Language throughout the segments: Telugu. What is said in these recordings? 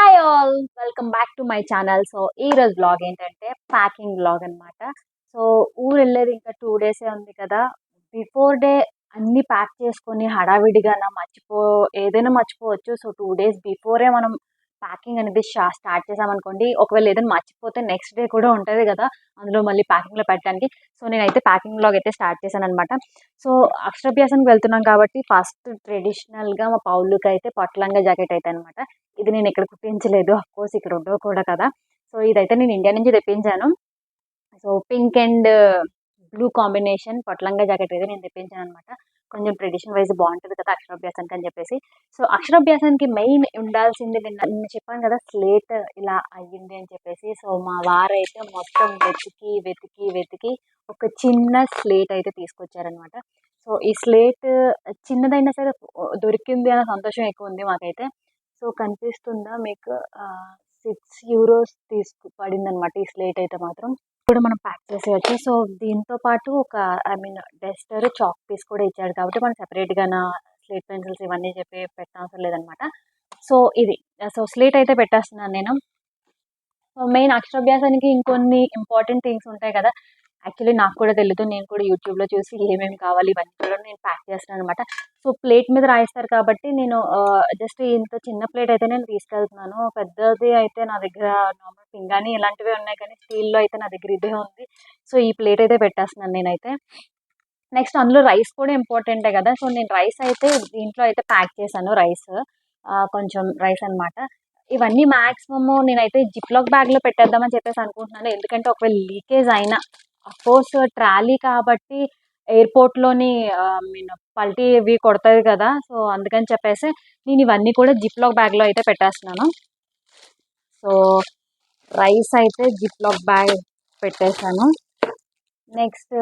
Hi all welcome back to my channel so ఈ రోజు బ్లాగ్ ఏంటంటే ప్యాకింగ్ బ్లాగ్ అన్నమాట. సో ఊరు వెళ్ళేది ఇంకా టూ డేసే ఉంది కదా. బిఫోర్ డే అన్ని ప్యాక్ చేసుకొని హడావిడిగా మర్చిపో ఏదైనా మర్చిపోవచ్చు. సో టూ డేస్ బిఫోరే మనం ప్యాకింగ్ అనేది స్టార్ట్ చేసామనుకోండి ఒకవేళ ఏదైనా మర్చిపోతే నెక్స్ట్ డే కూడా ఉంటుంది కదా అందులో మళ్ళీ ప్యాకింగ్లో పెట్టడానికి. సో నేనైతే ప్యాకింగ్లో అయితే స్టార్ట్ చేశాను అనమాట సో అక్షరాభ్యాసానికి వెళ్తున్నాం కాబట్టి ఫస్ట్ ట్రెడిషనల్గా మా పౌలుకి అయితే పట్లంగా జాకెట్ అయితే అనమాట ఇది నేను ఇక్కడ కుట్టించలేదు కోర్స్ ఇక్కడ ఉండవు కూడా కదా. సో ఇదైతే నేను ఇండియా నుంచి తెప్పించాను. So pink and blue combination పొట్లంగా jacket అయితే నేను తెప్పించాను అనమాట కొంచెం ట్రెడిషన్ వైజ్ బాగుంటుంది కదా అక్షరాభ్యాసానికి అని చెప్పేసి. సో అక్షరాభ్యాసానికి మెయిన్ ఉండాల్సింది నిన్న చెప్పాను కదా స్లేట్ ఇలా అయ్యింది అని చెప్పేసి. సో మా వారైతే మొత్తం వెతికి వెతికి వెతికి ఒక చిన్న స్లేట్ అయితే తీసుకొచ్చారనమాట సో ఈ స్లేట్ చిన్నదైనా సరే దొరికింది అనే సంతోషం ఎక్కువ ఉంది మాకైతే. సో కనిపిస్తుందా మీకు? సిక్స్ యూరోస్ తీసుకు పడింది అనమాట ఈ స్లేట్ అయితే మాత్రం. కూడా మనం ప్యాక్ చేసేయచ్చు. సో దీంతో పాటు ఒక I mean duster chalk piece కూడా ఇచ్చాడు కాబట్టి మనం సెపరేట్గా స్లేట్ పెన్సిల్స్ ఇవన్నీ చెప్పి పెట్టనవసరం లేదనమాట. సో ఇది సో స్లేట్ అయితే పెట్టేస్తున్నాను నేను. సో మెయిన్ అక్షరాభ్యాసానికి ఇంకొన్ని ఇంపార్టెంట్ థింగ్స్ ఉంటాయి కదా. యాక్చువల్లీ నాకు కూడా తెలియదు నేను కూడా యూట్యూబ్లో చూసి ఏమేమి కావాలి ఇవన్నీ కూడా నేను ప్యాక్ చేస్తాను అనమాట సో ప్లేట్ మీద రాయిస్తారు కాబట్టి నేను జస్ట్ ఇంత చిన్న ప్లేట్ అయితే నేను తీసుకెళ్తున్నాను. పెద్దది అయితే నా దగ్గర నార్మల్ పింగాని ఇలాంటివి ఉన్నాయి కానీ స్టీల్లో అయితే నా దగ్గర ఇదే ఉంది. సో ఈ ప్లేట్ అయితే పెట్టేస్తున్నాను నేనైతే. నెక్స్ట్ అందులో రైస్ కూడా ఇంపార్టెంటే కదా. సో నేను రైస్ అయితే దీంట్లో అయితే ప్యాక్ చేశాను రైస్ కొంచెం రైస్ అనమాట ఇవన్నీ మ్యాక్సిమమ్ నేనైతే జిప్లాక్ బ్యాగ్లో పెట్టేద్దామని చెప్పేసి అనుకుంటున్నాను. ఎందుకంటే ఒకవేళ లీకేజ్ అయినా అఫ్కోర్స్ ట్రాలీ కాబట్టి ఎయిర్పోర్ట్లోని మీన్ పల్టీ ఇవి కొడతాయి కదా సో అందుకని చెప్పేసి నేను ఇవన్నీ కూడా జిప్లాక్ బ్యాగ్లో అయితే పెట్టేస్తున్నాను. సో రైస్ అయితే జిప్లాక్ బ్యాగ్ పెట్టేశాను. నెక్స్ట్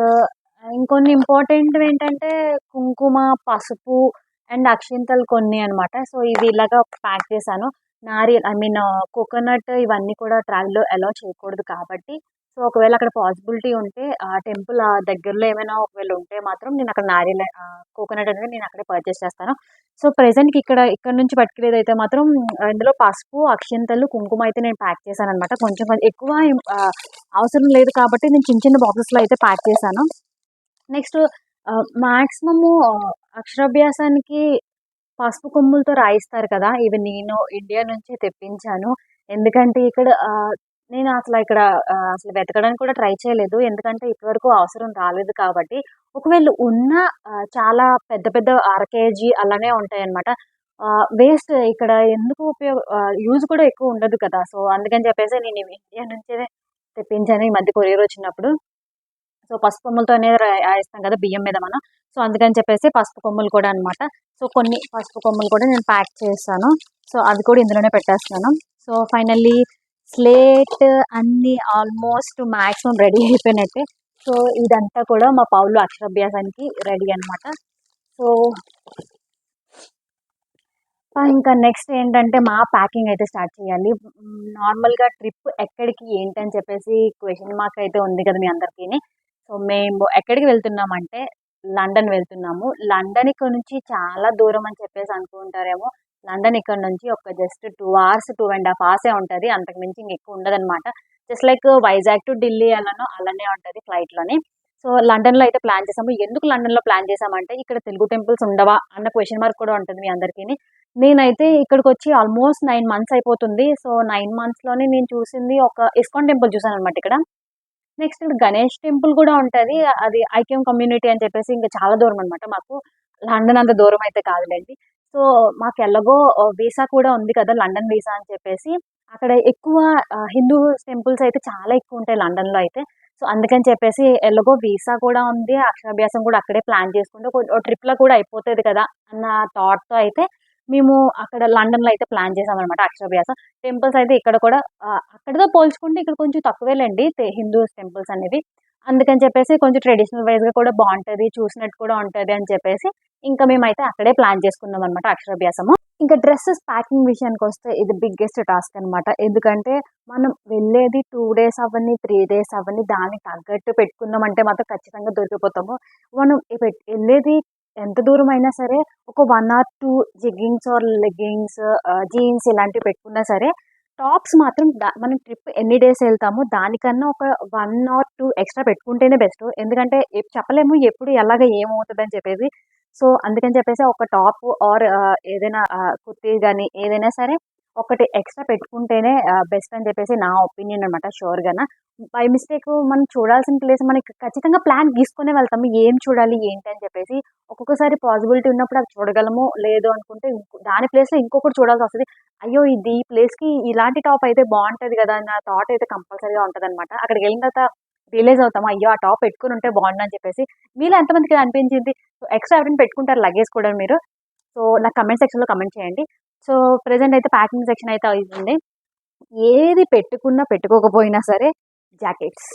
ఇంకొన్ని ఇంపార్టెంట్ ఏంటంటే కుంకుమ పసుపు అండ్ అక్షింతలు కొన్ని అనమాట సో ఇవి ఇలాగా ప్యాక్ చేశాను. నారి ఐ మీన్ కోకోనట్ ఇవన్నీ కూడా ట్రాలీలో అలౌ చేయకూడదు కాబట్టి సో ఒకవేళ అక్కడ పాసిబిలిటీ ఉంటే ఆ టెంపుల్ ఆ దగ్గరలో ఏమైనా ఒకవేళ ఉంటే మాత్రం నేను అక్కడ నారియల్ కోకోనట్ అనేది నేను అక్కడే పర్చేస్ చేస్తాను. సో ప్రజెంట్కి ఇక్కడ ఇక్కడ నుంచి పట్టుకునేది అయితే మాత్రం ఇందులో పసుపు అక్షంతలు కుంకుమ అయితే నేను ప్యాక్ చేశాను అనమాట కొంచెం ఎక్కువ అవసరం లేదు కాబట్టి నేను చిన్న చిన్న బాక్సెస్లో అయితే ప్యాక్ చేశాను. నెక్స్ట్ మ్యాక్సిమము అక్షరాభ్యాసానికి పసుపు కొమ్ములతో రాయిస్తారు కదా? ఇవి నేను ఇండియా నుంచి తెప్పించాను. ఎందుకంటే ఇక్కడ నేను అసలు ఇక్కడ అసలు వెతకడానికి కూడా ట్రై చేయలేదు. ఎందుకంటే ఇప్పటివరకు అవసరం రాలేదు కాబట్టి. ఒకవేళ ఉన్న చాలా పెద్ద పెద్ద అర కేజీ అలానే ఉంటాయన్నమాట. వేస్ట్ ఇక్కడ ఎందుకు ఉపయోగ యూజ్ కూడా ఎక్కువ ఉండదు కదా. సో అందుకని చెప్పేసి నేను ఇండియా నుంచే తెప్పించాను ఈ మధ్య కొరియర్ వచ్చినప్పుడు. సో పసుపు కొమ్ములతో అనేది రాయిస్తాం కదా బియ్యం మీద మనం. సో అందుకని చెప్పేసి పసుపు కొమ్ములు కూడా అనమాట సో కొన్ని పసుపు కొమ్ములు కూడా నేను ప్యాక్ చేస్తాను సో అది కూడా ఇందులోనే పెట్టేస్తాను సో ఫైనల్లీ స్లేట్ అన్ని ఆల్మోస్ట్ మ్యాక్సిమం రెడీ అయిపోయినట్టే. సో ఇదంతా కూడా మా పౌలు అక్షరాభ్యాసానికి రెడీ అనమాట సో ఇంకా నెక్స్ట్ ఏంటంటే మా ప్యాకింగ్ అయితే స్టార్ట్ చేయాలి. నార్మల్గా ట్రిప్ ఎక్కడికి ఏంటని చెప్పేసి క్వశ్చన్ మార్క్ అయితే ఉంది కదా మీ అందరికీ సో మేము ఎక్కడికి వెళ్తున్నామంటే లండన్ వెళ్తున్నాము. లండన్ ఇక్కడ నుంచి చాలా దూరం అని చెప్పేసి అనుకుంటారేమో. లండన్ ఇక్కడ నుంచి ఒక just two hours two and half అవర్సే ఉంటుంది. అంతకు మించి ఇంక ఎక్కువ ఉండదు అనమాట just like Vizag to Delhi అలానో అలానే ఉంటుంది ఫ్లైట్లోని సో లండన్లో అయితే ప్లాన్ చేసాము. ఎందుకు లండన్లో ప్లాన్ చేసామంటే ఇక్కడ తెలుగు టెంపుల్స్ ఉండవా అన్న క్వశ్చన్ మార్క్ కూడా ఉంటుంది మీ అందరికీ నేనైతే ఇక్కడికి వచ్చి ఆల్మోస్ట్ నైన్ మంత్స్ అయిపోతుంది. సో నైన్ మంత్స్లోనే నేను చూసింది ఒక ఇస్కాన్ టెంపుల్ చూసాను అనమాట ఇక్కడ. నెక్స్ట్ ఇక్కడ గణేష్ టెంపుల్ కూడా ఉంటుంది. అది ఐక్యం కమ్యూనిటీ అని చెప్పేసి ఇంకా చాలా దూరం అనమాట మాకు. లండన్ అంత దూరం అయితే కాదులేండి. సో మాకు ఎలాగో వీసా కూడా ఉంది కదా లండన్ వీసా అని చెప్పేసి. అక్కడ ఎక్కువ హిందూ టెంపుల్స్ అయితే చాలా ఎక్కువ ఉంటాయి లండన్లో అయితే. సో అందుకని చెప్పేసి ఎలాగో వీసా కూడా ఉంది. అక్షరాభ్యాసం కూడా అక్కడే ప్లాన్ చేసుకుంటే ట్రిప్లో కూడా అయిపోతుంది కదా అన్న థాట్తో అయితే మేము అక్కడ లండన్లో అయితే ప్లాన్ చేసామన్నమాట అక్షరాభ్యాసం. టెంపుల్స్ అయితే ఇక్కడ కూడా అక్కడతో పోల్చుకుంటే ఇక్కడ కొంచెం తక్కువేలేండి హిందూ టెంపుల్స్ అనేవి. అందుకని చెప్పేసి కొంచెం ట్రెడిషనల్ వైజ్గా కూడా బాగుంటుంది చూసినట్టు కూడా ఉంటుంది అని చెప్పేసి ఇంకా మేమైతే అక్కడే ప్లాన్ చేసుకున్నాం అనమాట అక్షరాభ్యాసము. ఇంకా డ్రెస్సెస్ ప్యాకింగ్ విషయానికి వస్తే ఇది బిగ్గెస్ట్ టాస్క్ అనమాట ఎందుకంటే మనం వెళ్ళేది టూ డేస్ అవన్నీ త్రీ డేస్ అవన్నీ దానికి తగ్గట్టు పెట్టుకున్నామంటే మాత్రం ఖచ్చితంగా దొరికిపోతాము. మనం వెళ్ళేది ఎంత దూరం అయినా సరే ఒక one or two jeggings or leggings jeans ఇలాంటివి పెట్టుకున్నా సరే టాప్స్ మాత్రం మనం ట్రిప్ ఎన్ని డేస్ వెళ్తామో దానికన్నా ఒక వన్ ఆర్ టూ ఎక్స్ట్రా పెట్టుకుంటేనే బెస్ట్. ఎందుకంటే చెప్పలేము ఎప్పుడు ఎలాగ ఏమవుతుందని చెప్పేసి. సో అందుకని చెప్పేసి ఒక టాప్ ఆర్ ఏదైనా కుర్తీ కానీ ఏదైనా సరే ఒకటి ఎక్స్ట్రా పెట్టుకుంటేనే బెస్ట్ అని చెప్పేసి నా ఒపీనియన్ అనమాట షూర్గా బై మిస్టేక్ మనం చూడాల్సిన ప్లేస్ మనకి ఖచ్చితంగా ప్లాన్ గీసుకునే వెళ్తాము. ఏం చూడాలి ఏంటి అని చెప్పేసి ఒక్కొక్కసారి పాసిబిలిటీ ఉన్నప్పుడు అది చూడగలము లేదు అనుకుంటే ఇంకో- దాని ప్లేస్లో ఇంకొకటి చూడాల్సి వస్తుంది. అయ్యో! ఇది ఈ ప్లేస్కి ఇలాంటి టాప్ అయితే బాగుంటుంది కదా అన్న థాట్ అయితే కంపల్సరీగా ఉంటుంది అనమాట అక్కడికి వెళ్ళిన తర్వాత రియలైజ్ అవుతాము అయ్యో! ఆ టాప్ పెట్టుకుని ఉంటే బాగుండు అని చెప్పేసి. మీలో ఎంతమందికి అనిపించింది? సో ఎక్స్ట్రా ఎవరైనా పెట్టుకుంటారు లగేజ్ కూడా మీరు. సో నాకు కమెంట్ సెక్షన్లో కమెంట్ చేయండి. సో ప్రజెంట్ అయితే ప్యాకింగ్ సెక్షన్ అయితే అవుతుంది ఏది పెట్టుకున్నా పెట్టుకోకపోయినా సరే జాకెట్స్.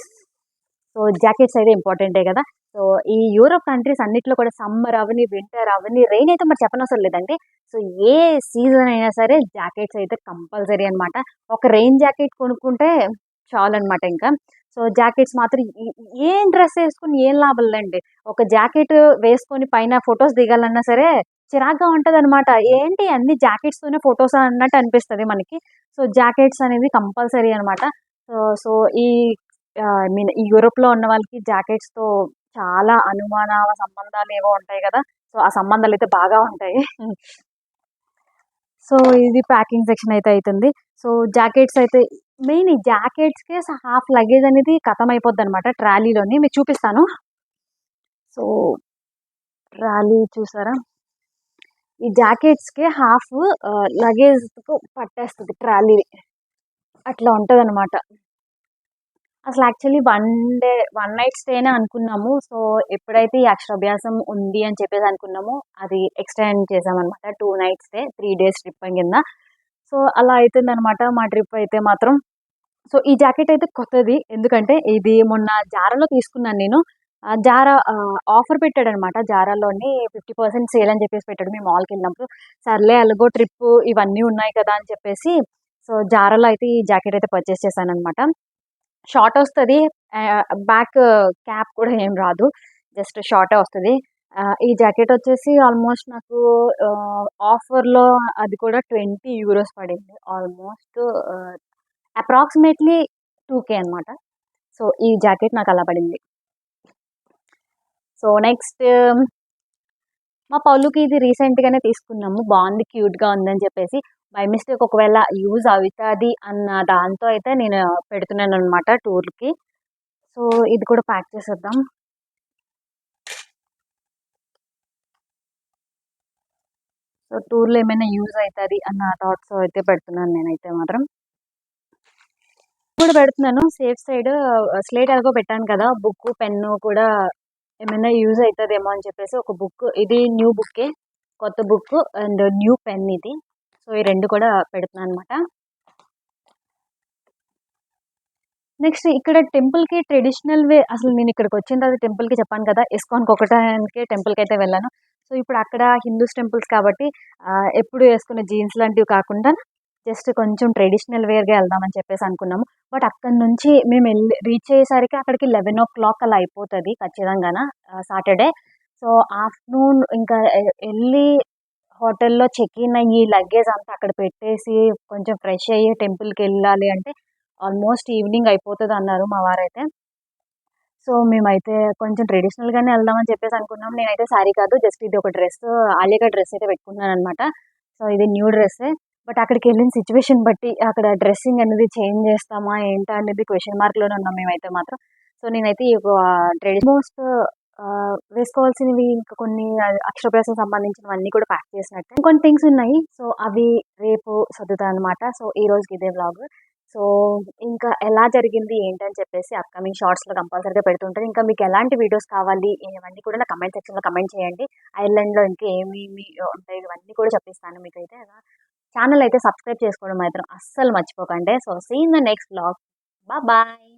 సో జాకెట్స్ అయితే ఇంపార్టెంటే కదా. సో ఈ యూరోప్ కంట్రీస్ అన్నిట్లో కూడా సమ్మర్ అవని వింటర్ అవని రెయిన్ అయితే మరి చెప్పనవసరం లేదండి. సో ఏ సీజన్ అయినా సరే జాకెట్స్ అయితే కంపల్సరీ అనమాట ఒక రెయిన్ జాకెట్ కొనుక్కుంటే చాలు అనమాట ఇంకా. సో జాకెట్స్ మాత్రం ఏం డ్రెస్ వేసుకుని ఏం లాభం లేండి ఒక జాకెట్ వేసుకొని పైన ఫొటోస్ దిగాలన్నా సరే చిరాగ్గా ఉంటుంది అనమాట ఏంటి అన్ని జాకెట్స్తోనే ఫొటోస్ అన్నట్టు అనిపిస్తుంది మనకి. సో జాకెట్స్ అనేది కంపల్సరీ అనమాట సో సో ఈ ఐ మీన్ ఈ యూరోప్లో ఉన్న వాళ్ళకి జాకెట్స్తో చాలా అనుమాన సంబంధాలు ఏవో ఉంటాయి కదా. సో ఆ సంబంధాలు అయితే బాగా ఉంటాయి. సో ఇది ప్యాకింగ్ సెక్షన్ అయితే అవుతుంది సో జాకెట్స్ అయితే మెయిన్ ఈ జాకెట్స్కే హాఫ్ లగేజ్ అనేది ఖతం అయిపోద్ది అనమాట ట్రాలీలోని. మీకు చూపిస్తాను. సో ట్రాలీ చూసారా? ఈ జాకెట్స్కే హాఫ్ లగేజ్ పట్టేస్తుంది ట్రాలీ అట్లా ఉంటుంది అనమాట అసలు actually one day one night స్టేనే అనుకున్నాము. సో ఎప్పుడైతే ఈ అక్షరాభ్యాసం ఉంది అని చెప్పేసి అనుకున్నామో అది ఎక్స్టెండ్ చేసామన్నమాట. Two night stay three days trip కింద. సో అలా అవుతుందన్నమాట మా ట్రిప్ అయితే మాత్రం. సో ఈ జాకెట్ అయితే కొత్తది. ఎందుకంటే ఇది మొన్న జారాలో తీసుకున్నాను నేను. జారా ఆఫర్ పెట్టాడు అనమాట జారాలోని ఫిఫ్టీ పర్సెంట్ సేల్ అని చెప్పేసి పెట్టాడు మేము మాల్కి వెళ్ళినప్పుడు. సర్లే అలగో ట్రిప్ ఇవన్నీ ఉన్నాయి కదా అని చెప్పేసి. సో జారాలో అయితే ఈ జాకెట్ అయితే పర్చేస్ చేశాను అనమాట షార్ట్ వస్తుంది. బ్యాక్ క్యాప్ కూడా ఏం రాదు. జస్ట్ షార్టే వస్తుంది. ఈ జాకెట్ వచ్చేసి ఆల్మోస్ట్ నాకు ఆఫర్లో అది కూడా ట్వంటీ యూరోస్ పడింది. ఆల్మోస్ట్ అప్రాక్సిమేట్లీ టూ కే అనమాట సో ఈ జాకెట్ నాకు అలా పడింది. సో నెక్స్ట్ మా పౌలుకి ఇది రీసెంట్గానే తీసుకున్నాము. బాగుంది క్యూట్గా ఉందని చెప్పేసి. బై మిస్టేక్ ఒకవేళ యూజ్ అవుతుంది అన్న దాంతో అయితే నేను పెడుతున్నాను అనమాట టూర్కి. సో ఇది కూడా ప్యాక్ చేసేద్దాం. సో టూర్లో ఏమైనా యూజ్ అవుతుంది అన్న థాట్స్ అయితే పెడుతున్నాను నేనైతే మాత్రం. కూడా పెడుతున్నాను. సేఫ్ సైడ్ స్లేట్ ఎలాగో పెట్టాను కదా బుక్ పెన్ను కూడా ఏమైనా యూజ్ అవుతుందేమో అని చెప్పేసి ఒక బుక్ ఇది న్యూ బుక్కే కొత్త బుక్ అండ్ న్యూ పెన్ ఇది. సో ఈ రెండు కూడా పెడుతున్నాను అనమాట నెక్స్ట్ ఇక్కడ టెంపుల్కి ట్రెడిషనల్ వే అసలు నేను ఇక్కడికి వచ్చిన తర్వాత టెంపుల్కి చెప్పాను కదా ఇస్కాన్కి ఒకటానికి టెంపుల్కి అయితే వెళ్ళాను. సో ఇప్పుడు అక్కడ హిందూస్ టెంపుల్స్ కాబట్టి ఎప్పుడు వేసుకునే జీన్స్ లాంటివి కాకుండా జస్ట్ కొంచెం ట్రెడిషనల్ వేర్గా వెళ్దామని చెప్పేసి అనుకున్నాము. బట్ అక్కడ నుంచి మేము వెళ్ళి రీచ్ అయ్యేసరికి అక్కడికి లెవెన్ ఓ క్లాక్ అలా అయిపోతుంది ఖచ్చితంగా సాటర్డే. సో ఆఫ్టర్నూన్ ఇంకా వెళ్ళి హోటల్లో చెక్ ఇన్ అయ్యి లగేజ్ అంతా అక్కడ పెట్టేసి కొంచెం ఫ్రెష్ అయ్యి టెంపుల్కి వెళ్ళాలి అంటే ఆల్మోస్ట్ ఈవినింగ్ అయిపోతుంది అన్నారు మా వారైతే. సో మేమైతే కొంచెం ట్రెడిషనల్గానే వెళ్దామని చెప్పేసి అనుకున్నాం. నేనైతే శారీ కాదు జస్ట్ ఇది ఒక డ్రెస్ ఆలియా డ్రెస్ అయితే పెట్టుకున్నాను అనమాట సో ఇది న్యూ డ్రెస్సే బట్ అక్కడికి వెళ్ళిన సిచ్యువేషన్ బట్టి అక్కడ డ్రెస్సింగ్ అనేది చేంజ్ చేస్తామా ఏంటా అనేది క్వశ్చన్ మార్క్లోనే ఉన్నాం మేమైతే మాత్రం. సో నేనైతే ఈ ట్రెడిషన్ మోస్ట్ uh, వేసుకోవాల్సినవి ఇంకా కొన్ని అక్షరభ్యాసం సంబంధించినవన్నీ కూడా ప్యాక్ చేసినట్టు. ఇంకొన్ని థింగ్స్ ఉన్నాయి. సో అవి రేపు సర్దుతాను అనమాట సో ఈ రోజుకి ఇదే వ్లాగ్ సో ఇంకా ఎలా జరిగింది ఏంటని చెప్పేసి అప్కమింగ్ షార్ట్స్లో కంపల్సరీగా పెడుతుంటారు. ఇంకా మీకు ఎలాంటి వీడియోస్ కావాలి ఇవన్నీ కూడా నా కమెంట్ సెక్షన్లో కమెంట్ చేయండి. ఐర్లాండ్లో ఇంకా ఏమేమి ఉంటాయి ఇవన్నీ కూడా చెప్పిస్తాను మీకైతే. ఛానల్ అయితే సబ్స్క్రైబ్ చేసుకోవడం మాత్రం అస్సలు మర్చిపోకండి. So see in the next blog bye